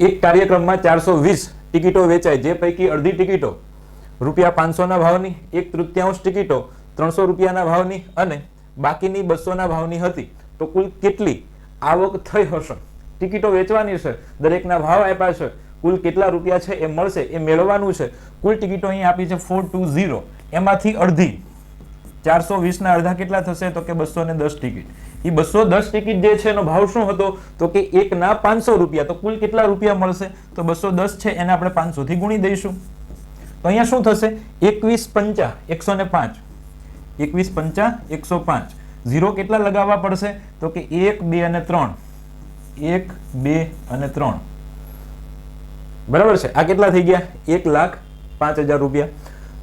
એક કાર્યક્રમમાં ચારસો વીસ ટિકિટો વેચાય, જે પૈકી અડધી ટિકિટો રૂપિયા પાંચસોના ભાવની, એક તૃતીયાંશ ટિકિટો ત્રણસો રૂપિયાના ભાવની અને બાકીની બસોના ભાવની હતી. તો કુલ કેટલી આવક થઈ હશે? ટિકિટો વેચવાની છે, દરેકના ભાવ આપ્યા છે. કુલ કેટલા રૂપિયા છે એ મળશે, એ મેળવવાનું છે. કુલ ટિકિટો અહીં આપી છે ફોર ટુ ઝીરો. એમાંથી અડધી ચારસો વીસના અડધા કેટલા થશે? તો કે બસો ને દસ ટિકિટ. એ બસો દસ ટિકિટ જે છે એનો ભાવ શું હતો? તો કે એકના પાંચસો રૂપિયા. તો કુલ કેટલા રૂપિયા મળશે? તો બસો દસ છે, એને આપણે પાંચસો થી ગુણી દઈશું. તો અહીંયા શું થશે? એકવીસ પંચા એકસો ને પાંચ. એકવીસ પંચા એકસો પાંચ ઝીરો કેટલા લગાવવા પડશે? તો કે એક, બે અને ત્રણ. એક, બે અને ત્રણ. બરાબર છે? આ કેટલા થઈ ગયા? એક લાખ પાંચ હજાર રૂપિયા.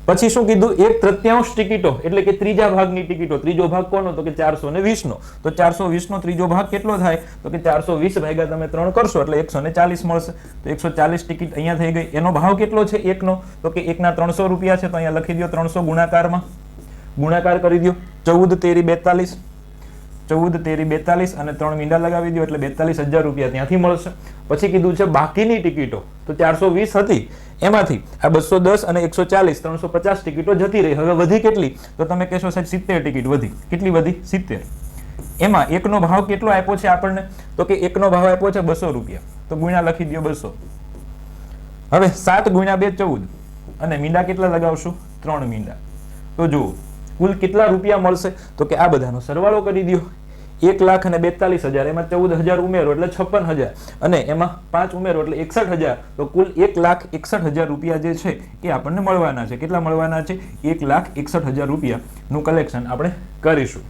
પછી શું કીધું? એક તૃત્યાંશ ટિકિટો, એટલે કે ત્રીજા ભાગની ટિકિટો. ત્રીજો ભાગ કોનો? તો કે ચારસો ને વીસનો. તો ચારસો વીસનો ત્રીજો ભાગ કેટલો થાય? તો કે ચારસો વીસ ભાગ્યા તમે ત્રણ કરશો, એટલે એકસો ને ચાલીસ મળશે. તો એકસો ચાલીસ ટિકિટ અહીંયા થઈ ગઈ. એનો ભાવ કેટલો છે એકનો? તો કે એકના ત્રણસો રૂપિયા છે, તો અહીંયા લખી દો ત્રણસો ગુણાકારમાં. ગુણાકાર કરી દો ચૌદ તેરી બેતાલીસ. ચૌદ, તેરી, બેતાલીસ અને ત્રણ મીંડા લગાવી દો એટલે બેતાલીસ હજાર રૂપિયા ત્યાંથી મળશે. પછી કીધું છે બાકીની ટિકિટો. તો ચારસો વીસ હતી. એમાંથી આ બસો દસ અને એકસો ચાલીસ, ત્રણસો પચાસ ટિકિટો જતી રહી. હવે વધી કેટલી? તો તમે કહેશો સાહેબ સિત્તેર ટિકિટ વધી. કેટલી વધી? સિત્તેર. એમાં એકનો ભાવ કેટલો આપ્યો છે આપણને? તો કે એકનો ભાવ આપ્યો છે બસો રૂપિયા. તો ગુણ્યા લખી દો બસો. હવે સાત ગુણ્યા બે ચૌદ. અને મીંડા કેટલા લગાવશું? ત્રણ મીંડા. તો જુઓ. કુલ કેટલા રૂપિયા મળશે? તો કે આ બધાનો સરવાળો કરી દો એક લાખ અને બેતાલીસ હજાર, એમાં ચૌદ હજાર ઉમેરો એટલે છપ્પન હજાર. અને એમાં પાંચ ઉમેરો એટલે એકસઠ હજાર. તો કુલ એક લાખ એકસઠ હજાર રૂપિયા જે છે, એ આપણને મળવાના છે. કેટલા મળવાના છે? એક લાખ એકસઠ હજાર રૂપિયાનું કલેક્શન આપણે કરીશું.